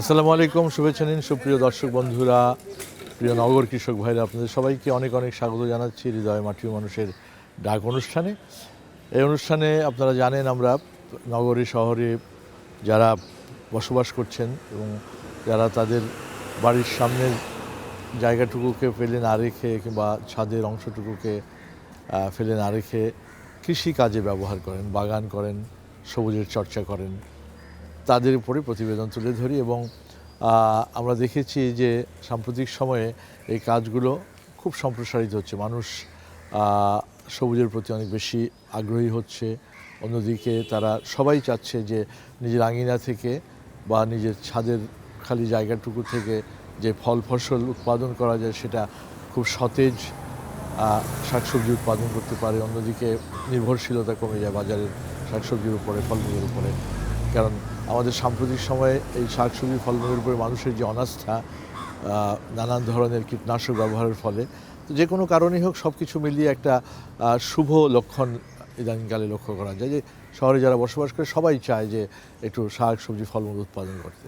আসসালামু আলাইকুম, শুভেচ্ছা নিন সুপ্রিয় দর্শক বন্ধুরা, প্রিয় নগর কৃষক ভাইরা, আপনাদের সবাইকে অনেক অনেক স্বাগত জানাচ্ছি হৃদয় মাটির মানুষের ডাক অনুষ্ঠানে। এই অনুষ্ঠানে আপনারা জানেন আমরা নগরী, শহরে যারা বসবাস করছেন এবং যারা তাদের বাড়ির সামনের জায়গাটুকুকে ফেলে না রেখে কিংবা ছাদের অংশটুকুকে ফেলে না রেখে কৃষি কাজে ব্যবহার করেন, বাগান করেন, সবুজের চর্চা করেন। তাদের উপরে প্রতিবেদন তুলে ধরি এবং আমরা দেখেছি যে সাম্প্রতিক সময়ে এই কাজগুলো খুব সম্প্রসারিত হচ্ছে। মানুষ সবুজের প্রতি অনেক বেশি আগ্রহী হচ্ছে। অন্যদিকে তারা সবাই চাচ্ছে যে নিজের আঙিনা থেকে বা নিজের ছাদের খালি জায়গাটুকু থেকে যে ফল ফসল উৎপাদন করা যায় সেটা খুব সতেজ শাকসবজি উৎপাদন করতে পারে। অন্যদিকে নির্ভরশীলতা কমে যায় বাজারের শাকসবজির উপরে, ফলমূলের উপরে। কারণ আমাদের সাম্প্রতিক সময়ে এই শাকসবজি ফলমূলের উপরে মানুষের যে অনাস্থা নানান ধরনের কীটনাশক ব্যবহারের ফলে, তো যে কোনো কারণেই হোক সব কিছু মিলিয়ে একটা শুভ লক্ষণ ইদানিংকালে লক্ষ্য করা যায় যে শহরে যারা বসবাস করে সবাই চায় যে একটু শাক সবজি ফলমূল উৎপাদন করতে।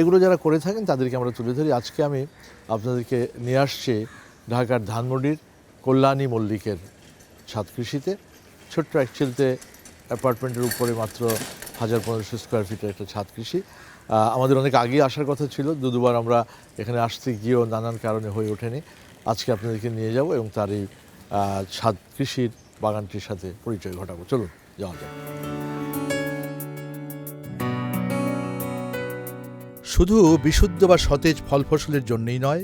এগুলো যারা করে থাকেন তাদেরকে আমরা তুলে ধরি। আজকে আমি আপনাদেরকে নিয়ে আসছি ঢাকার ধানমন্ডির কল্যাণী মল্লিকের ছাদ কৃষিতে। ছোট্ট অ্যাকচুয়ালিতে অ্যাপার্টমেন্টের উপরে মাত্র হাজার পনেরোশো স্কোয়ার ফিটের একটা ছাদ কৃষি। আমাদের অনেক আগেই আসার কথা ছিল, দু দুবার আমরা এখানে আসতে গিয়েও নানান কারণে হয়ে ওঠেনি। আজকে আপনাদেরকে নিয়ে যাব এবং তার এই ছাদ কৃষির বাগানটির সাথে পরিচয় ঘটাবো। চলুন, যাওয়া যাক। শুধু বিশুদ্ধ বা সতেজ ফল ফসলের জন্যই নয়,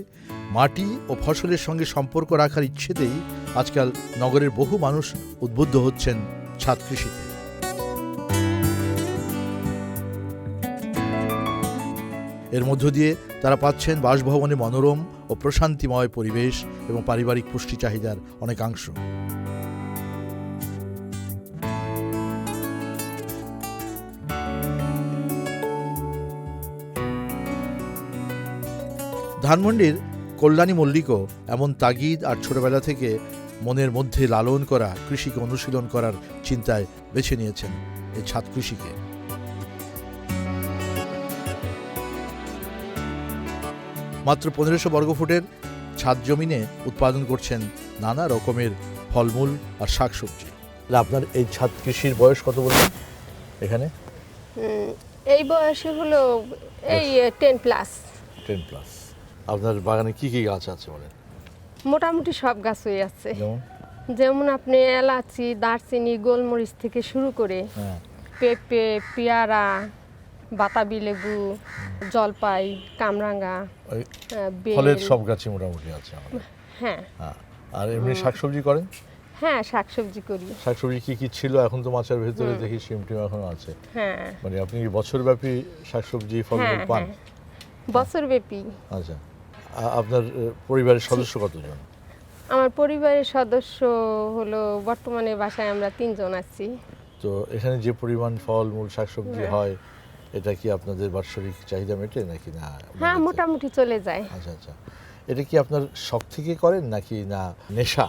মাটি ও ফসলের সঙ্গে সম্পর্ক রাখার ইচ্ছেতেই আজকাল নগরের বহু মানুষ উদ্বুদ্ধ হচ্ছেন ছাদ কৃষিতে। এর মধ্য দিয়ে তারা পাচ্ছেন বাসভবনে মনোরম ও প্রশান্তিময় পরিবেশ এবং পারিবারিক পুষ্টি চাহিদার অনেকাংশ। ধানমন্ডির কল্যাণী মল্লিকও এমন তাগিদ আর ছোটবেলা থেকে মনের মধ্যে লালন করা কৃষিকে অনুশীলন করার চিন্তায় বেছে নিয়েছেন এই ছাদ কৃষিকে। মাত্র পনেরোশো বর্গফুটের ছাদ জমিনে উৎপাদন করছেন নানা রকমের ফলমূল আর শাকসবজি। আপনার এই ছাদ কৃষির বয়স কত বলবেন এখানে? এই বয়সে হলো এই টেন প্লাস টেন প্লাস আপনার বাগানে কি কি গাছ আছে বলেন? মোটামুটি সব গাছ হয়ে আছে। যেমন? যেমন আপনি এলাচি দারচিনি গোলমরিচ থেকে শুরু করে হ্যাঁ। পেঁপে পেয়ারা বাতাবি লেবু জলপাই কামরাঙ্গা বেল। ফলের সব গাছই মোটামুটি আছে আমাদের। হ্যাঁ। হ্যাঁ আর এমনি শাকসবজি করেন? হ্যাঁ শাকসবজি করি। শাকসবজি কি কি ছিল এখন তো মাছের ভেতরে দেখি সিম টিম এখনও আছে। হ্যাঁ। মানে আপনি বছরব্যাপী শাকসবজি ফলমূল হ্যাঁ পান? হ্যাঁ। বছরব্যাপী। আচ্ছা। আপনার পরিবারের সদস্য কতজন? আমার পরিবারের সদস্য হলো বর্তমানে বাসায় আমরা তিনজন আছি। তো এখানে যে পরিমাণ ফল মূল শাকসবজি হ্যাঁ। এটা কি আপনাদের বাৎসরিক চাহিদা মেটে নাকি না হ্যাঁ মোটামুটি চলে যায়। আচ্ছা আচ্ছা। এটা কি আপনার শখ থেকে করেন নাকি না নেশা?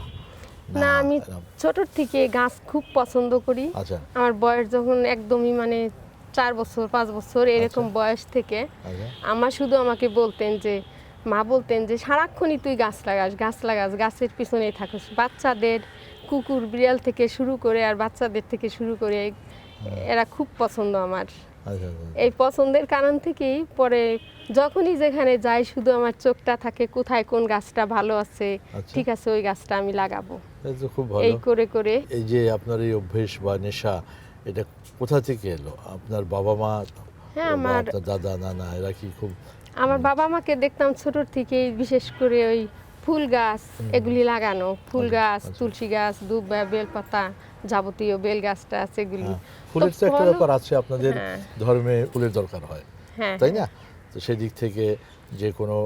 না আমি ছোটর থেকে গাছ খুব পছন্দ করি। আচ্ছা। আমার বয়স যখন একদমই মানে চার বছর পাঁচ বছর এরকম বয়স থেকে আচ্ছা। আমার শুধু আমাকে বলতেন যে মা বলতেন যে সারাক্ষণই তুই গাছ লাগাস গাছ লাগাস গাছের পিছনেই থাকিস। বাচ্চাদের কুকুর বিড়াল থেকে শুরু করে আর বাচ্চাদের থেকে শুরু করে এরা খুব পছন্দ আমার। আচ্ছা আচ্ছা এই পছন্দের কারণ থেকেই পরে যখনই যেখানে যাই শুধু আমার চোখটা থাকে কোথায় কোন গাছটা ভালো আছে আচ্ছা। ঠিক আছে ওই গাছটা আমি লাগাবো। এই খুব ভালো। এই করে করে। এই যে আপনার এই অভ্যেস বা নেশা এটা কোথা থেকে এলো? আপনার বাবা মা হ্যাঁ, আমার- দাদা নানা এরা কি খুব আমার বাবা মাকে দেখতাম ছোট থেকেই বিশেষ করে ওই ফুল গাছ এগুলি লাগানো ফুল আচ্ছা, গাছ আচ্ছা। তুলসী গাছ দুব বেলপাতা যাবতীয় বেল গাছটা আছে এগুলি। হ্যাঁ, ফুলের তো একটা ব্যাপার আছে আপনাদের হ্যাঁ। ধর্মে ফুলের দরকার হয় হ্যাঁ। তাই না? তো সেই দিক থেকে যে কোনো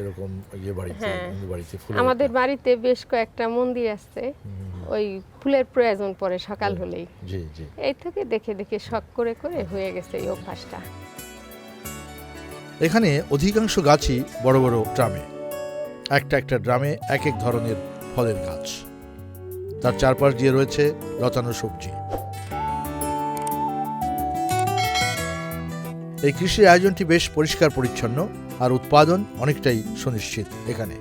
এরকম ইয়ে বাড়িতে। বাড়িতে ফুল আমাদের বাড়িতে বেশ কয়েকটা মন্দির আছে ওই ফুলের প্রয়োজন পড়ে সকাল হলেই। জি জি। এই থেকে দেখে দেখে শখ করে করে হয়ে। গেছে এই অভ্যাসটা। এখানে অধিকাংশ গাছই বড় বড় ড্রামে একটা একটা ড্রামে এক এক ধরনের ফলের গাছ। তার চারপাশ দিয়ে রয়েছে লতানো সবজি। এই কৃষির আয়োজনটি বেশ পরিষ্কার পরিচ্ছন্ন আর উৎপাদন অনেকটাই সুনিশ্চিত এখানে।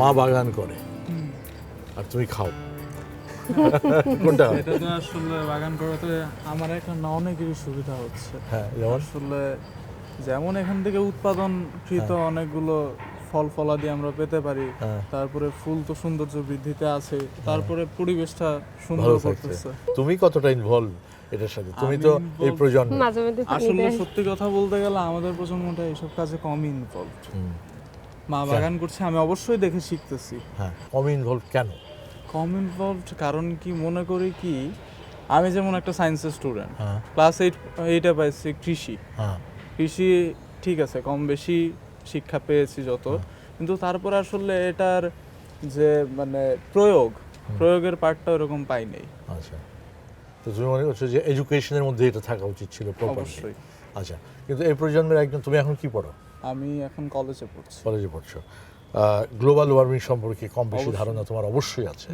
মা বাগান করে। আর তুমি খাও। কোনটা? এটা তো আসলে বাগান করাতে আমার এখন অনেকেরই সুবিধা হচ্ছে। হ্যাঁ যেমন? আসলে যেমন এখান থেকে উৎপাদনকৃত অনেকগুলো ফল ফলাদি আমরা পেতে পারি হ্যাঁ। তারপরে ফুল তো সৌন্দর্য বৃদ্ধিতে আছে তারপরে পরিবেশটা সুন্দর করতেছে। তুমি কতটা ইনভলভ এটার সাথে? তুমি তো এই প্রজন্ম। আসলে সত্যি কথা বলতে গেলে আমাদের প্রজন্মটা এইসব কাজে কমই ইনভলভ মা বাগান করছে আমি অবশ্যই দেখে শিখতেছি। হ্যাঁ কম ইনভলভ কেন? কম ইনভলভ কারণ কি মনে করি কি আমি যেমন একটা সায়েন্সের স্টুডেন্ট হ্যাঁ। ক্লাস এইট এইটা পাইছি কৃষি। হ্যাঁ। কৃষি ঠিক আছে কম বেশি শিক্ষা পেয়েছি যত কিন্তু তারপর আসলে এটার যে মানে প্রয়োগ প্রয়োগের পার্টটা ওরকম পাই নাই। আচ্ছা। তো তুমি মনে করছ যে এডুকেশনের মধ্যে এটা থাকা উচিত ছিল অবশ্যই। আচ্ছা কিন্তু এই প্রজন্মের একজন তুমি এখন কি পড়ো? আমি এখন কলেজে পড়ছি। কলেজে পড়ছো। গ্লোবাল ওয়ার্মিং সম্পর্কে কম বেশি ধারণা তোমার অবশ্যই আছে।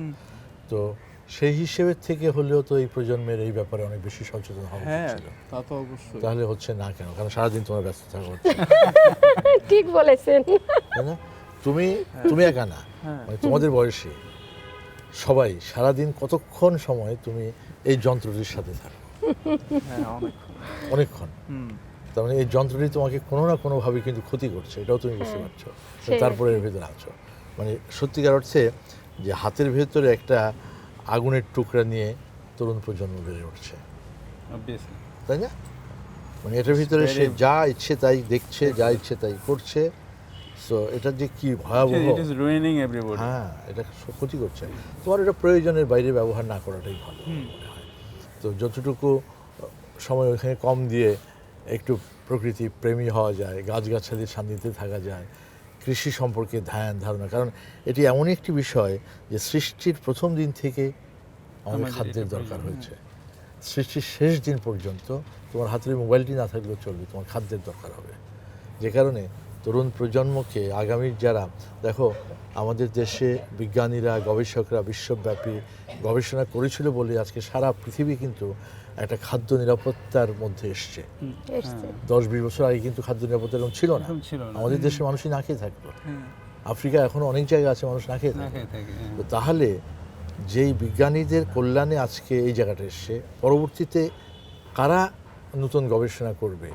তো সেই হিসেবে থেকে হলেও তো এই প্রজন্মের এই ব্যাপারে অনেক বেশি সচেতন হওয়া উচিত হ্যাঁ ছিল। তা তো অবশ্যই। তাহলে হচ্ছে না কেন? কারণ সারাদিন তোমার ব্যস্ত থাকা হচ্ছে। ঠিক বলেছেন। তাই না? তুমি তুমি একা না। হ্যাঁ। মানে তোমাদের বয়সী। সবাই সারাদিন কতক্ষণ সময় তুমি এই যন্ত্রটির সাথে থাকো? হ্যাঁ অনেক অনেকক্ষণ। হুম। তার মানে এই যন্ত্রটি তোমাকে কোনো না কোনোভাবে কিন্তু ক্ষতি করছে। এটাও তুমি বুঝতে পারছ। তারপরে এর ভেতরে আছো। মানে সত্যিকার অর্থে যে হাতের ভেতরে একটা আগুনের টুকরা নিয়ে তরুণ প্রজন্ম বেড়ে উঠছে। তাই না? মানে এটার ভিতরে সে যা ইচ্ছে তাই দেখছে যা ইচ্ছে তাই করছে। সো এটা যে কি ভয়াবহ. হ্যাঁ এটা ক্ষতি করছে। তোমার এটা প্রয়োজনের বাইরে ব্যবহার না করাটাই ভালো মনে হয়। তো যতটুকু সময় ওখানে কম দিয়ে একটু প্রকৃতি প্রেমী হওয়া যায় গাছগাছালির সান্নিধ্যে থাকা যায় কৃষি সম্পর্কে ধ্যান ধারণা। কারণ এটি এমন একটি বিষয় যে সৃষ্টির প্রথম দিন থেকে আমাদের খাদ্যের দরকার হয়েছে। সৃষ্টির শেষ দিন পর্যন্ত তোমার হাতের মোবাইলটি না থাকলেও চলবে তোমার খাদ্যের দরকার হবে। যে কারণে তরুণ প্রজন্মকে আগামীর যারা দেখো আমাদের দেশে বিজ্ঞানীরা গবেষকরা বিশ্বব্যাপী গবেষণা করেছিল বলে আজকে সারা পৃথিবী কিন্তু একটা খাদ্য নিরাপত্তার মধ্যে এসছে। এসছে। দশ বিশ বছর আগে কিন্তু খাদ্য নিরাপত্তা এরকম ছিল না। এরকম ছিল না। আমাদের দেশের মানুষই না খেয়ে থাকতো। হ্যাঁ। আফ্রিকা এখন অনেক জায়গা আছে মানুষ না খেয়ে না থাকে। খেয়ে থাকে, হ্যাঁ। তো তাহলে যেই বিজ্ঞানীদের কল্যাণে আজকে এই জায়গাটা এসছে পরবর্তীতে কারা নতুন গবেষণা করবে?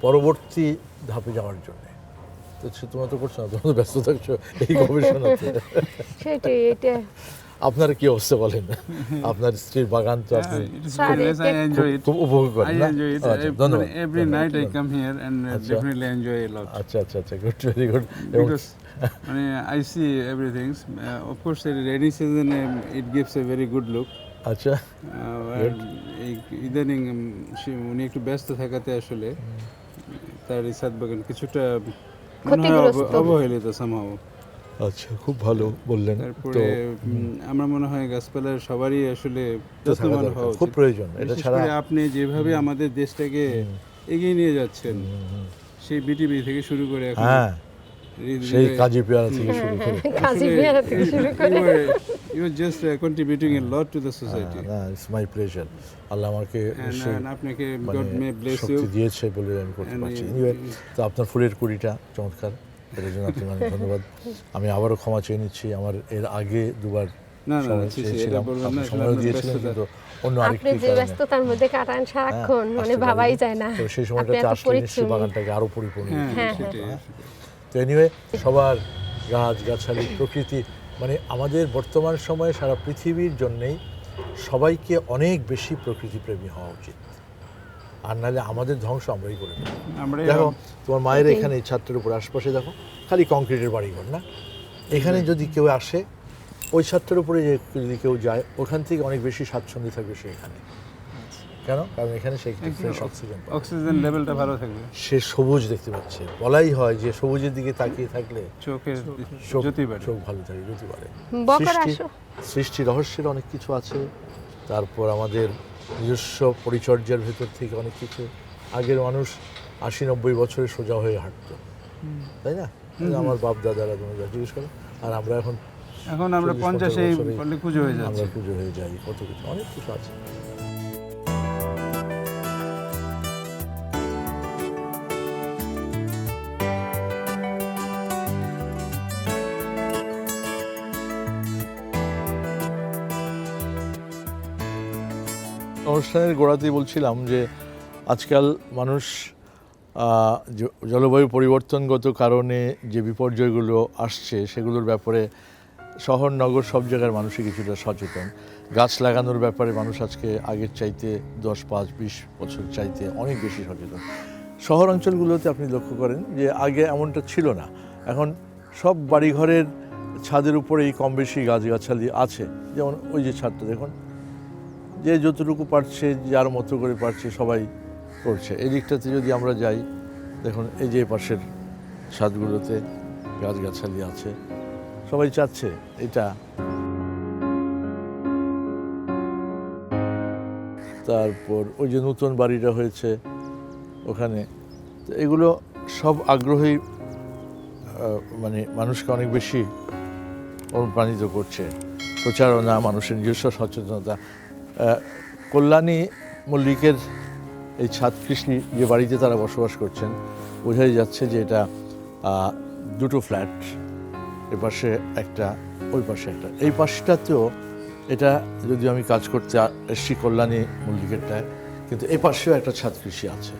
পরবর্তী ধাপে যাওয়ার জন্য। তো তোমরা তো করছ না তোমরা তো ব্যস্ত থাকছো এই গবেষণাতে। সেটাই এটা আপনার কি অবস্থা বলেন? আপনার স্ত্রীর বাগান তো আপনি খুব উপভোগ করেন না? আচ্ছা আচ্ছা। আচ্ছা গুড গুড মানে I see everything of course rainy সিজনে it gives a good look আচ্ছা। ইদানিং উনি একটু ব্যস্ত থাকাতে আসলে তার রিসাদ কিছুটা অবহেলিত সম্ভব আচ্ছা খুব ভালো বললেন। তো তারপরে আমরা মনে হয় গাছপালার সবারই আসলে যত্নবান হওয়া খুব প্রয়োজন। এটা ছাড়া আপনি যেভাবে আমাদের দেশটাকে এগিয়ে নিয়ে যাচ্ছেন সেই বিটিভি থেকে শুরু করে এখন হ্যাঁ। সেই কাজী পেয়ারা থেকে শুরু করে। কাজী বিহারা থেকে শুরু করে। You are just contributing a lot to the society না ইটস মাই প্লেজার আল্লাহ আমাকে আপনাকে গড মে ব্লেস ইউ দিয়েছে বলে আমি করতে পারছি। Anyway, তো আপনার ফুলের কুড়িটা চমৎকার। এটার জন্য আপনাকে অনেক ধন্যবাদ। আমি আবারও ক্ষমা চেয়ে নিচ্ছি আমার এর আগে দুবার আপনি আপনি আপনি সবার গাছ গাছালি প্রকৃতি মানে আমাদের বর্তমান সময়ে সারা পৃথিবীর জন্যেই সবাইকে অনেক বেশি প্রকৃতি প্রেমী হওয়া উচিত। আর নাহলে আমাদের ধ্বংস আমরাই করে দেখো তোমার মায়ের এখানে এই ছাত্রের উপর আশপাশে দেখো খালি কংক্রিটের বাড়িঘর না? এখানে যদি কেউ আসে ওই ছাত্রের উপরে যে যদি কেউ যায় ওখান থেকে অনেক বেশি স্বাচ্ছন্দ্য থাকবে সে এখানে। কেন? কারণ এখানে সে ফ্রেশ অক্সিজেন অক্সিজেন লেভেলটা ভালো থাকবে। সে সবুজ দেখতে পাচ্ছে। বলাই হয় যে সবুজের দিকে তাকিয়ে থাকলে চোখের চোখ বাড়ে। ভালো থাকে জ্যোতি বাড়ে। সৃষ্টি- সৃষ্টি রহস্যের অনেক কিছু আছে। তারপর আমাদের নিজস্ব পরিচর্যার ভেতর থেকে অনেক কিছু। আগের মানুষ আশি নব্বই বছরে সোজা হয়ে হাঁটতো। তাই না? আমার বাপ দাদারা তোমরা জিজ্ঞেস করো। আর আমরা এখন এখন আমরা পঞ্চাশে পুজো হয়ে যাই আমরা পুজো হয়ে যাই কত কিছু অনেক কিছু আছে। অনুষ্ঠানের গোড়াতেই বলছিলাম যে আজকাল মানুষ জলবায়ু পরিবর্তনগত কারণে যে বিপর্যয়গুলো আসছে সেগুলোর ব্যাপারে শহর, নগর সব জায়গার মানুষই কিছুটা সচেতন। গাছ লাগানোর ব্যাপারে মানুষ আজকে আগের চাইতে দশ, পাঁচ, বিশ বছর চাইতে অনেক বেশি সচেতন। শহর অঞ্চলগুলোতে আপনি লক্ষ্য করেন যে আগে এমনটা ছিল না। এখন সব বাড়িঘরের ছাদের উপরেই কম বেশি গাছগাছালি আছে। যেমন ওই যে ছাদটা দেখুন যে যতটুকু পারছে, যার মতো করে পারছে, সবাই করছে। এই দিকটাতে যদি আমরা যাই, দেখুন, এই যে পাশের ছাদগুলোতে গাছগাছালি আছে, সবাই চাচ্ছে এটা। তারপর ওই যে নতুন বাড়িটা হয়েছে ওখানে। তো এগুলো সব আগ্রহী মানে মানুষকে অনেক বেশি অনুপ্রাণিত করছে। প্রচারণা, মানুষের নিজস্ব সচেতনতা। কল্যাণী মল্লিকের এই ছাদ কৃষি যে বাড়িতে তারা বসবাস করছেন, বোঝাই যাচ্ছে যে এটা দুটো ফ্ল্যাট, এ পাশে একটা, ওই পাশে একটা। এই পাশটাতেও এটা যদি আমি কাজ করতে এসছি কল্যাণী মল্লিকেরটায়, কিন্তু এই পাশেও একটা ছাদ কৃষি আছে।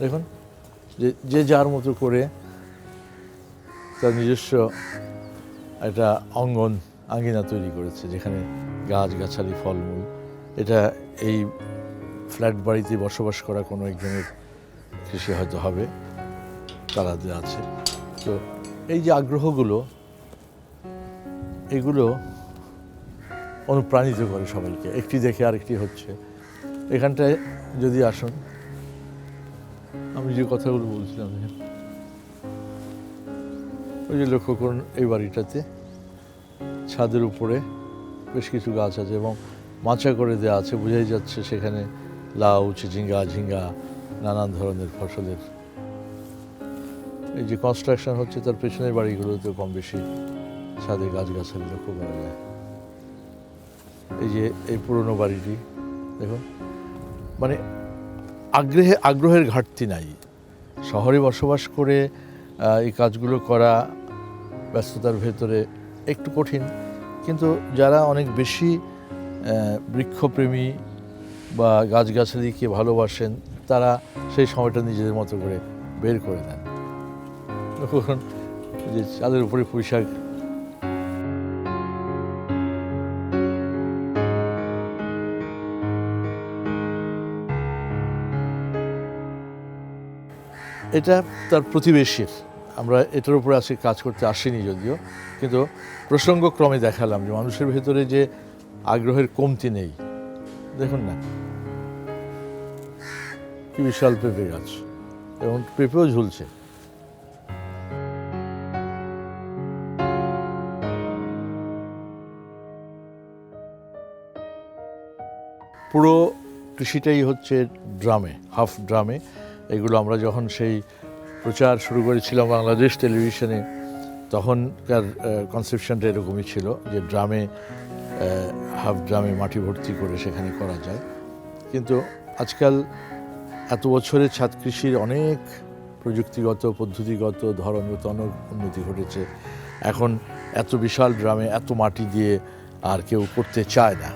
দেখুন, যে যে যার মতো করে তার নিজস্ব একটা অঙ্গন আঙ্গিনা তৈরি করেছে, যেখানে গাছ গাছালি ফলমূল। এটা এই ফ্ল্যাট বাড়িতে বসবাস করা কোনো একজনের কৃষি হয়তো হবে, তারা যে আছে। তো এই যে আগ্রহগুলো, এগুলো অনুপ্রাণিত করে সবাইকে। একটি দেখে আরেকটি হচ্ছে। এখানটায় যদি আসুন, আমি যে কথাগুলো বলছিলাম, ওই যে লক্ষ্য করুন, এই বাড়িটাতে ছাদের উপরে বেশ কিছু গাছ আছে এবং মাচা করে দেওয়া আছে, বোঝাই যাচ্ছে সেখানে লাউ চিচিঙ্গা ঝিঙ্গা, নানান ধরনের ফসলের। এই যে কনস্ট্রাকশন হচ্ছে, তার পেছনের বাড়িগুলোতে কম বেশি ছাদে গাছগাছালি লক্ষ্য করা যায়। এই যে এই পুরনো বাড়িটি, দেখুন। মানে আগ্রহে, আগ্রহের ঘাটতি নাই। শহরে বসবাস করে এই কাজগুলো করা ব্যস্ততার ভেতরে একটু কঠিন। কিন্তু যারা অনেক বেশি বৃক্ষপ্রেমী বা গাছগাছালিকে ভালোবাসেন, তারা সেই সময়টা নিজেদের মতো করে বের করে দেন। যে চাঁদের উপরে পুঁইশাক এটা তার প্রতিবেশীর আমরা এটার উপরে আজকে কাজ করতে আসিনি যদিও, কিন্তু প্রসঙ্গক্রমে দেখালাম যে মানুষের ভেতরে যে আগ্রহের কমতি নেই। দেখুন না। কি বিশাল পেঁপে গাছ। এবং পেঁপেও ঝুলছে। পুরো কৃষিটাই হচ্ছে ড্রামে, হাফ ড্রামে। এগুলো আমরা যখন সেই প্রচার শুরু করেছিলাম বাংলাদেশ টেলিভিশনে। তখনকার কনসেপশনটা এরকমই ছিল যে ড্রামে হাফ ড্রামে মাটি ভর্তি করে সেখানে করা যায়। কিন্তু আজকাল এত বছরের ছাদ কৃষির অনেক প্রযুক্তিগত, পদ্ধতিগত ধরনগত অনেক উন্নতি ঘটেছে। এখন এত বিশাল ড্রামে এত মাটি দিয়ে আর কেউ করতে চায় না।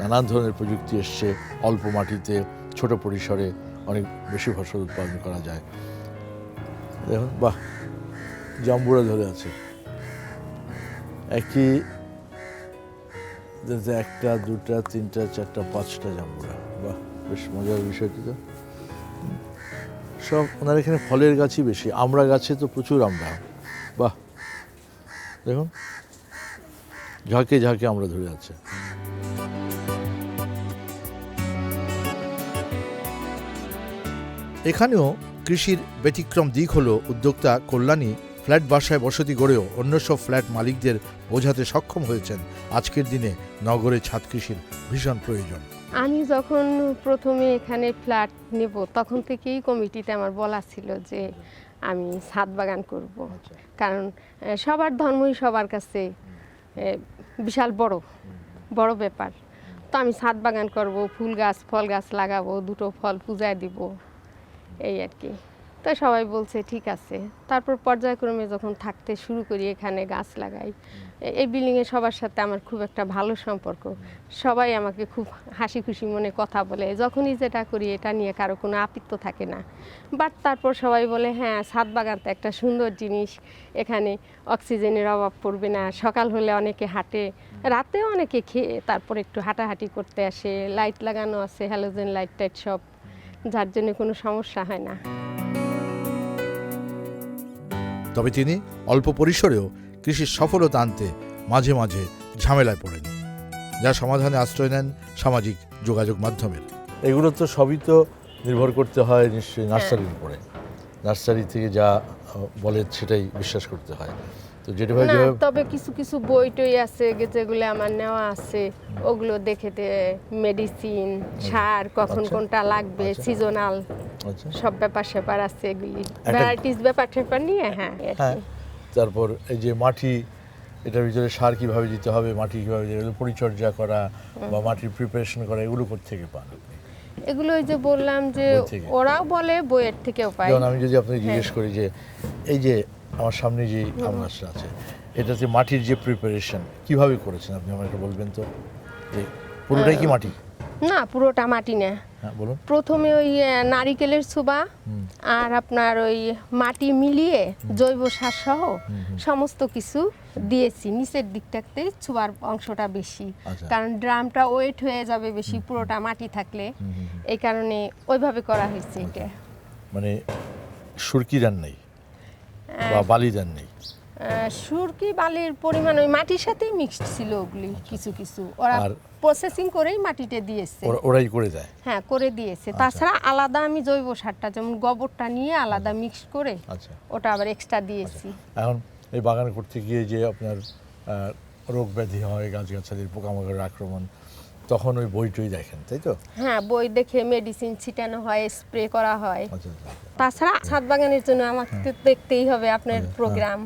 নানান ধরনের প্রযুক্তি এসছে। অল্প মাটিতে ছোট পরিসরে অনেক বেশি ফসল উৎপাদন করা যায়। দেখুন, বাহ, জাম্বুরা ধরে আছে। একই একটা, দুটা, তিনটা, চারটা, পাঁচটা জাম্বুরা। বাহ, বেশ মজার বিষয়টি তো সব ওনার এখানে ফলের গাছই বেশি আমড়া গাছে তো প্রচুর আমরা। বাহ, দেখুন, ঝাঁকে ঝাঁকে আমরা ধরে আছে। এখানেও কৃষির ব্যতিক্রম দিক হলো উদ্যোক্তা কল্যাণী ফ্ল্যাট বাসায় বসতি গড়েও অন্য সব ফ্ল্যাট মালিকদের বোঝাতে সক্ষম হয়েছেন আজকের দিনে নগরে ছাদ কৃষির ভীষণ প্রয়োজন। আমি যখন প্রথমে এখানে ফ্ল্যাট নেব তখন থেকেই কমিটিতে আমার বলা ছিল যে আমি ছাদ বাগান করব। কারণ সবার ধর্মই সবার কাছে বিশাল বড় বড় ব্যাপার। তো আমি ছাদ বাগান করব ফুল গাছ ফল গাছ লাগাবো দুটো ফল পূজায় দিব। এই আর কি। তো সবাই বলছে, ঠিক আছে। তারপর পর্যায়ক্রমে যখন থাকতে শুরু করি, এখানে গাছ লাগাই। এই বিল্ডিংয়ে সবার সাথে আমার খুব একটা ভালো সম্পর্ক। সবাই আমাকে খুব হাসি খুশি মনে কথা বলে। যখনই যেটা করি, এটা নিয়ে কারও কোনো আপিত্ত থাকে না। বাট তারপর সবাই বলে হ্যাঁ ছাদ বাগান তো একটা সুন্দর জিনিস। এখানে অক্সিজেনের অভাব পড়বে না। সকাল হলে অনেকে হাঁটে রাতেও অনেকে খেয়ে তারপর একটু হাঁটাহাঁটি করতে আসে। লাইট লাগানো আছে হ্যালোজেন লাইট টাইট সব। যার জন্য কোনো সমস্যা হয় না। তবে তিনি অল্প পরিসরেও কৃষির সফলতা আনতে মাঝে মাঝে ঝামেলায় পড়েন যা সমাধানে আশ্রয় নেন সামাজিক যোগাযোগ মাধ্যমের। এগুলো তো সবই তো নির্ভর করতে হয় নিশ্চয়ই নার্সারির উপরে। নার্সারি থেকে যা বলে সেটাই বিশ্বাস করতে হয়। তো যেটা ভাই তবে কিছু কিছু বই টই আছে যেগুলো আমার নেওয়া আছে। ওগুলো দেখেতে মেডিসিন সার কখন আচ্ছা। কোনটা লাগবে আচ্ছা। সিজনাল আচ্ছা। সব ব্যাপার স্যাপার আছে এগুলি। ভ্যারাইটিস ব্যাপার ট্যাপার নিয়ে হ্যাঁ হ্যাঁ। তারপর এই যে মাটি এটার ভিতরে সার কীভাবে দিতে হবে মাটি কীভাবে পরিচর্যা করা বা মাটির প্রিপারেশন করা এগুলো থেকে পান এগুলো ওই যে বললাম যে ওরাও বলে বইয়ের থেকেও যেমন আমি যদি আপনাকে জিজ্ঞেস করি যে এই যে আমার সামনে যে আম গাছটা আছে এটাতে মাটির যে প্রিপারেশন কীভাবে করেছেন আপনি আমাকে বলবেন তো? যে পুরোটাই কি মাটি? না পুরোটা মাটি না। হ্যাঁ বলুন। প্রথমে ওই নারিকেলের সুবা আর আপনার ওই মাটি মিলিয়ে জৈব সার সহ সমস্ত কিছু দিয়েছি। নিচের দিকটাতে চুবার অংশটা বেশি। আচ্ছা। কারণ ড্রামটা ওয়েট হয়ে যাবে বেশি পুরোটা মাটি থাকলে। এই কারণে ওইভাবে করা হয়েছে এটা। মানে সুরকি দেন নেই? বা বালি দেন নেই। সুরকি বালির পরিমাণ ওই মাটির সাথেই মিক্সড ছিল ওগুলি কিছু কিছু। ওরা প্রসেসিং করেই মাটিতে দিয়েছে। ওরা- ওরাই করে দেয়। হ্যাঁ করে দিয়েছে। আচ্ছা। তাছাড়া আলাদা আমি জৈব সারটা যেমন গোবরটা নিয়ে আলাদা মিক্স করে আচ্ছা। ওটা আবার এক্সট্রা দিয়েছি। এখন এই বাগান করতে গিয়ে যে আপনার রোগ ব্যাধি হয় গাছগাছালির পোকামাকড়ের আক্রমণ তখন ওই বইটই দেখেন তাই তো? হ্যাঁ বই দেখে মেডিসিন ছিটানো হয় স্প্রে করা হয়। আচ্ছা আচ্ছা আচ্ছা। তাছাড়া ছাদ বাগানের জন্য আমাকে তো দেখতেই হবে আপনার প্রোগ্রাম।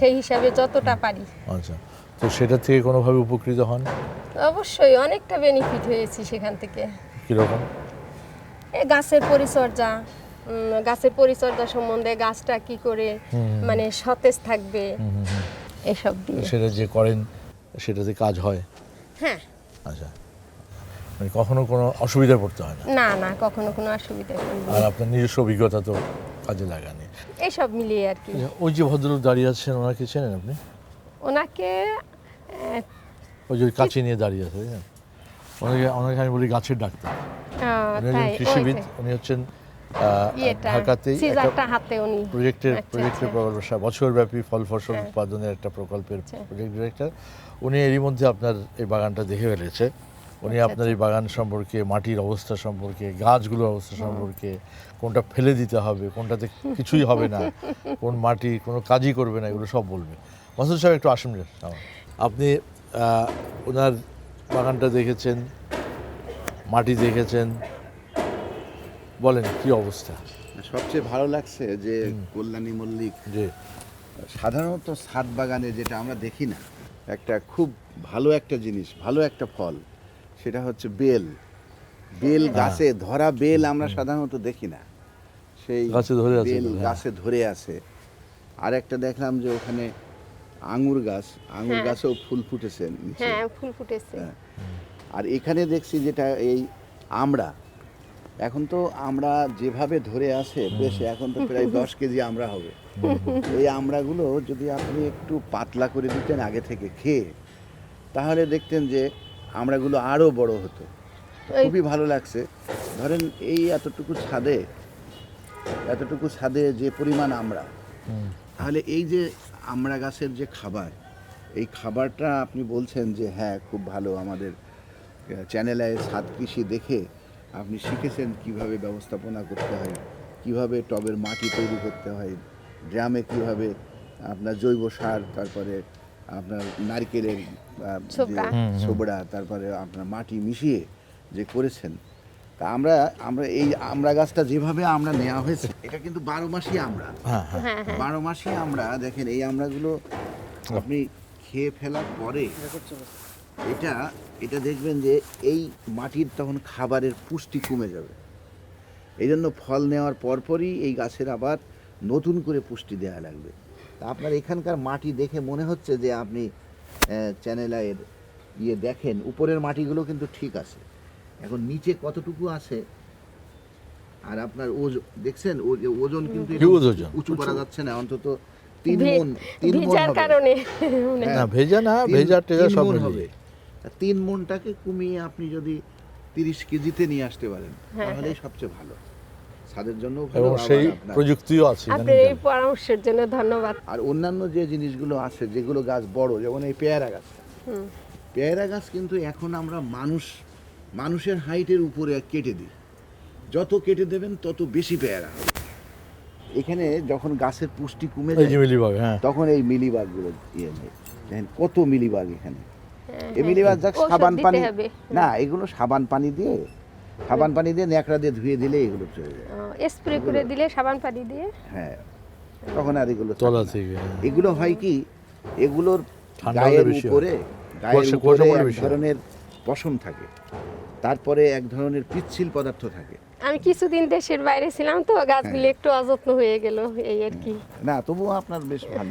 সেই হিসাবে যতটা পারি। আচ্ছা। তো সেটা থেকে কোনোভাবে উপকৃত হন? অবশ্যই অনেকটা বেনিফিট হয়েছি সেখান থেকে। কীরকম? এ গাছের পরিচর্যা গাছের পরিচর্যা সম্বন্ধে গাছটা কি করে মানে সতেজ থাকবে এসব দিয়ে। সেটা যে করেন সেটাতে কাজ হয়? হ্যাঁ। আচ্ছা। মানে কখনো কোনো অসুবিধায় পড়তে হয় না? না না কখনো কোনো অসুবিধা হয়নি আর আপনার নিজস্ব অভিজ্ঞতা তো কাজে লাগানি। এসব মিলিয়ে আর কি। ওই যে ভদ্রলোক দাঁড়িয়ে আছেন ওনাকে চেনেন আপনি? ওনাকে ওই যে কাছে নিয়ে দাঁড়িয়ে আছে ওনাকে ওনাকে আমি বলি গাছের ডাক্তার। উনি একজন কৃষিবিদ উনি হচ্ছেন আহ, ঢাকাতেই একটা সিজারটা হাতে উনি। প্রজেক্টের আচ্ছা, প্রজেক্টের আচ্ছা। বছরব্যাপী ফল ফসল হ্যাঁ। উৎপাদনের একটা প্রকল্পের আচ্ছা। প্রজেক্ট ডিরেক্টর উনি এরই মধ্যে আপনার এই বাগানটা দেখে ফেলেছে। উনি আচ্ছা, আপনার এই বাগান সম্পর্কে মাটির অবস্থা সম্পর্কে গাছগুলোর অবস্থা সম্পর্কে কোনটা ফেলে দিতে হবে কোনটাতে কিছুই হবে না কোন মাটি কোনো কাজই করবে না এগুলো সব বলবে। মাসুদ সাহেব একটু আসুন আপনি ওনার বাগানটা দেখেছেন মাটি দেখেছেন বলেন কি অবস্থা? সবচেয়ে ভালো লাগছে যে কল্যাণী মল্লিক যে সাধারণত ছাদ বাগানে যেটা আমরা দেখি না একটা খুব ভালো একটা জিনিস ভালো একটা ফল। সেটা হচ্ছে বেল বেল গাছে ধরা বেল আমরা সাধারণত দেখি না সেই গাছে ধরে আছে বেল হ্যাঁ। গাছে ধরে আছে আর একটা দেখলাম যে ওখানে আঙুর গাছ আঙুর হ্যাঁ। গাছেও ফুল ফুটেছে। হ্যাঁ ফুল ফুটেছে। আর এখানে দেখছি যেটা এই আমড়া এখন তো আমরা যেভাবে ধরে আছে বেশ এখন তো প্রায় দশ কেজি আমড়া হবে এই আমড়াগুলো যদি আপনি একটু পাতলা করে দিতেন আগে থেকে খেয়ে তাহলে দেখতেন যে আমড়াগুলো আরও বড় হতো। খুবই ভালো লাগছে। ধরেন এই এতটুকু ছাদে এতটুকু ছাদে যে পরিমাণ আমড়া তাহলে এই যে আমড়া গাছের যে খাবার এই খাবারটা আপনি বলছেন যে হ্যাঁ খুব ভালো আমাদের চ্যানেলে ছাদ কৃষি দেখে আপনি শিখেছেন কীভাবে ব্যবস্থাপনা করতে হয় কীভাবে টবের মাটি তৈরি করতে হয় ড্রামে কীভাবে আপনার জৈব সার তারপরে আপনার নারকেলের ছোবড়া। তারপরে আপনার মাটি মিশিয়ে যে করেছেন তা আমরা আমরা এই আমরা গাছটা যেভাবে আমরা নেওয়া হয়েছে এটা কিন্তু বারো মাসই আমরা। হ্যাঁ হ্যাঁ। হ্যাঁ বারো মাসই আমরা দেখেন এই আমড়াগুলো আপনি খেয়ে ফেলার পরে এটা এটা দেখবেন যে এই মাটির তখন খাবারের পুষ্টি কমে যাবে। এই জন্য ফল নেওয়ার পরপরই এই গাছের আবার নতুন করে পুষ্টি দেওয়া লাগবে। তা আপনার এখানকার মাটি দেখে মনে হচ্ছে যে আপনি চ্যানেলাইয়ের ইয়ে দেখেন উপরের মাটিগুলো কিন্তু ঠিক আছে। এখন নিচে কতটুকু আছে? আর আপনার ওজন দেখছেন? ওজন কিন্তু। উঁচু করা যাচ্ছে না অন্তত তিন মন তিন মন কারণে না ভেজা না ভেজা টেজা সব হবে। তা তিন মনটাকে কমিয়ে আপনি যদি তিরিশ কেজিতে নিয়ে আসতে পারেন হ্যাঁ, তাহলেই সবচেয়ে ভালো। ছাদের জন্য এবং সেই প্রযুক্তিও আছে আপনার এই পরামর্শের জন্য ধন্যবাদ। আর অন্যান্য যে জিনিসগুলো আছে যেগুলো গাছ বড় যেমন এই পেয়ারা গাছ। পেয়ারা গাছ কিন্তু এখন আমরা মানুষ মানুষের হাইটের উপরে কেটে দিই। যত কেটে দেবেন তত বেশি পেয়ারা এখানে যখন গাছের পুষ্টি কমে যায় মিলিবাগ হ্যাঁ। তখন এই মিলিবাগগুলো ইয়ে নেই। দেখেন কত মিলিবাগ এখানে। হ্যাঁ, এই মিলিবাগ যাক সাবান পানি না এগুলো সাবান পানি দিয়ে সাবান পানি দিয়ে ন্যাকড়া দিয়ে ধুয়ে দিলে এগুলো চলে যায়। স্প্রে করে দিলে সাবান পানি দিয়ে? হ্যাঁ। তখন আর এগুলো তলা থেকে হ্যাঁ। এগুলো হয় কি এগুলোর গায়ের হয়। উপরে গায়ের উপরে এক ধরনের পশম থাকে। তারপরে এক ধরনের পিচ্ছিল পদার্থ থাকে। আমি কিছুদিন দেশের বাইরে ছিলাম তো গাছগুলি একটু অযত্ন হয়ে গেল এই আর কি। না তবুও আপনার বেশ ভালো।